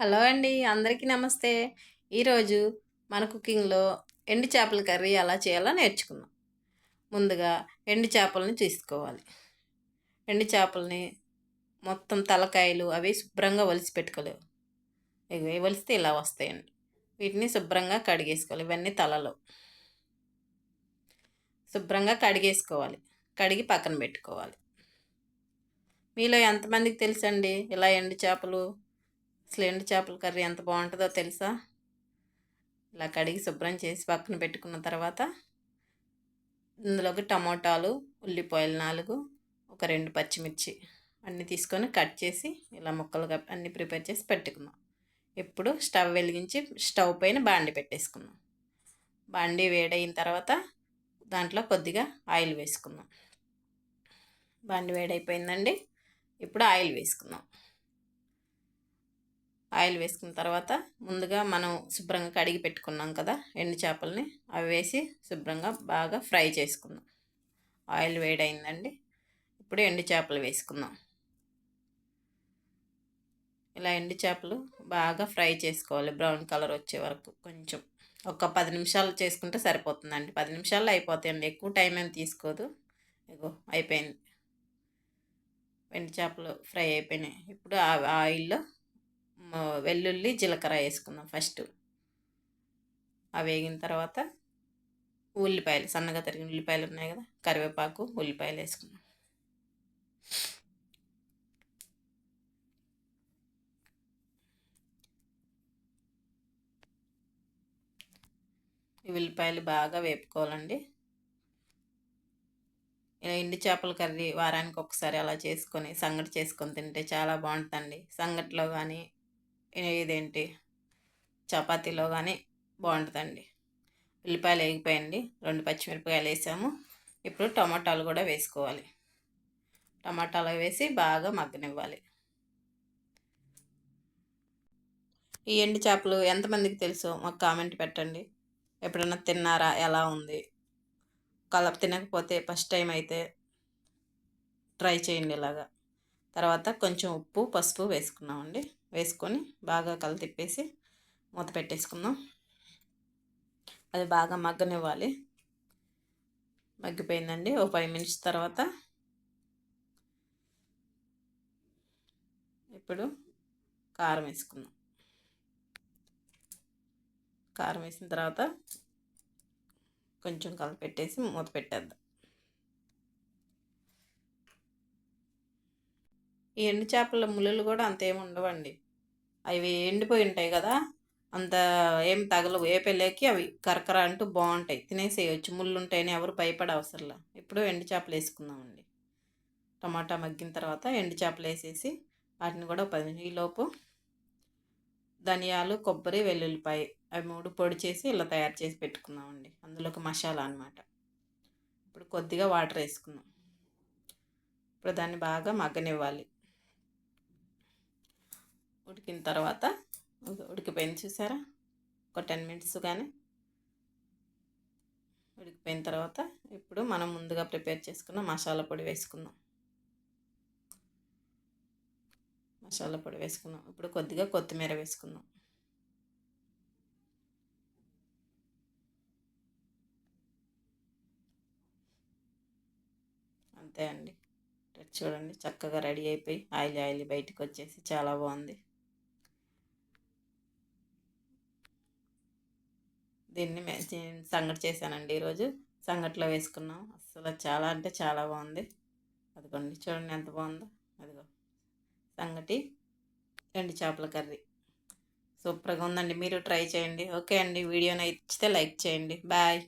Hello అండి అందరికీ నమస్తే. ఈరోజు మన కుకింగ్లో ఎండు చేపల కర్రీ ఎలా చేయాలో నేర్చుకుందాం. ముందుగా ఎండు చేపలని తీసుకోవాలి ఎండు చేపలని మొత్తం తలకాయలు అవి శుభ్రంగా వలిసి పెట్టుకోలేవు. ఇవి వలిస్తే ఇలా వస్తాయండి. వీటిని శుభ్రంగా కడిగేసుకోవాలి ఇవన్నీ తలలో. శుభ్రంగా కడిగేసుకోవాలి కడిగి పక్కన పెట్టుకోవాలి. మీలో ఎంతమందికి తెలుసండి ఇలా ఎండు చేపలు అసలు ఎండు చేపల కర్రీ ఎంత బాగుంటుందో తెలుసా? ఇలా కడిగి శుభ్రం చేసి పక్కన పెట్టుకున్న తర్వాత ఇందులోకి టమోటాలు ఉల్లిపాయలు నాలుగు ఒక రెండు పచ్చిమిర్చి అన్నీ తీసుకొని కట్ చేసి ఇలా ముక్కలుగా అన్నీ ప్రిపేర్ చేసి పెట్టుకుందాం ఇప్పుడు స్టవ్ వెలిగించి స్టవ్ పైన బాండి పెట్టేసుకుందాం బాండి వేడైన తర్వాత దాంట్లో కొద్దిగా ఆయిల్ వేసుకుందాం బాండి వేడైపోయిందండి. ఇప్పుడు ఆయిల్ వేసుకుందాం ఆయిల్ వేసుకున్న తర్వాత ముందుగా మనం శుభ్రంగా కడిగి పెట్టుకున్నాం కదా ఎండు చేపల్ని అవి వేసి శుభ్రంగా బాగా ఫ్రై చేసుకుందాం. ఆయిల్ వేడైందండి. ఇప్పుడు ఎండు చేపలు వేసుకుందాం. ఇలా ఎండు చేపలు బాగా ఫ్రై చేసుకోవాలి బ్రౌన్ కలర్ వచ్చే వరకు కొంచెం. ఒక పది నిమిషాలు చేసుకుంటే సరిపోతుందండి. పది నిమిషాల్లో అయిపోతాయండి. ఎక్కువ టైం ఏం తీసుకోదు. ఇగో అయిపోయింది. ఎండు చేపలు ఫ్రై అయిపోయినాయి. ఇప్పుడు ఆ ఆయిల్లో వెల్లుల్లి జీలకర్ర వేసుకుందాం ఫస్ట్. అవి వేగిన తర్వాత ఉల్లిపాయలు సన్నగా తరిగిన ఉల్లిపాయలు ఉన్నాయి కదా కరివేపాకు ఉల్లిపాయలు వేసుకుందాం. ఈ ఉల్లిపాయలు బాగా వేపుకోవాలండి. ఎండి చేపల కర్రీ వారానికి ఒకసారి అలా చేసుకొని సంగటి చేసుకొని తింటే చాలా బాగుంటుందండి. సంగటిలో కానీ ఇదేంటి? చపాతీలో కానీ బాగుంటుందండి ఉల్లిపాయలు వేగిపోయండి రెండు పచ్చిమిరపకాయలు వేసాము. ఇప్పుడు టమాటాలు కూడా వేసుకోవాలి. టమాటాలు వేసి బాగా మగ్గనివ్వాలి. ఈ ఎండు చేపలు ఎంతమందికి తెలుసో? మాకు కామెంట్ పెట్టండి. ఎప్పుడన్నా తిన్నారా? ఎలా ఉంది? కలప తినకపోతే ఫస్ట్ టైం అయితే ట్రై చేయండి ఇలాగా. తర్వాత కొంచెం ఉప్పు పసుపు వేసుకున్నామండి. వేసుకొని బాగా తిప్పేసి మూత పెట్టేసుకుందాం. అది బాగా మగ్గనివ్వాలి. మగ్గిపోయిందండి. ఓ ఫైవ్ మినిట్స్ తర్వాత ఇప్పుడు కారం వేసుకుందాం. కారం వేసిన తర్వాత కొంచెం కలిపెట్టేసి మూత పెట్టేద్దాం. ఈ ఎండు చేపల ముళ్ళు కూడా అంతేమి ఉండవండి. అవి ఎండిపోయి ఉంటాయి కదా అంత ఏం తగలవు. ఏ పెళ్ళకి అవి కరకర అంటూ బాగుంటాయి. తినేసేయచ్చు. ముళ్ళు ఉంటాయని ఎవరు భయపడ అవసరంలా ఇప్పుడు ఎండు చేపలు వేసుకుందామండి టమాటా మగ్గిన తర్వాత ఎండు చేపలు వేసేసి వాటిని కూడా పది ఈలోపు ధనియాలు కొబ్బరి వెల్లుల్లిపాయ అవి మూడు పొడి చేసి ఇలా తయారు చేసి పెట్టుకుందామండి అందులోకి మసాలా అనమాట ఇప్పుడు కొద్దిగా వాటర్ వేసుకుందాం. ఇప్పుడు దాన్ని బాగా మగ్గనివ్వాలి. ఉడికిన తర్వాత ఉడికిపోయింది చూసారా? ఒక టెన్ మినిట్స్ కానీ ఉడికిపోయిన తర్వాత ఇప్పుడు మనం ముందుగా ప్రిపేర్ చేసుకున్న మసాలా పొడి వేసుకుందాం. మసాలా పొడి వేసుకుందాం. ఇప్పుడు కొద్దిగా కొత్తిమీర వేసుకుందాం. అంతే అండి. చూడండి చక్కగా రెడీ అయిపోయి ఆయిల్ ఆయిల్ బయటకు వచ్చేసి చాలా బాగుంది. దీన్ని సంగటి చేశానండి ఈరోజు. సంగట్లో వేసుకున్నాం. అసలు చాలా అంటే చాలా బాగుంది. అదిగోండి చూడండి ఎంత బాగుందో. అదిగో సంగటి ఎండు చేపల కర్రీ. సూపర్గా ఉందండి. మీరు ట్రై చేయండి. ఓకే అండి. వీడియో నచ్చితే లైక్ చేయండి. బాయ్.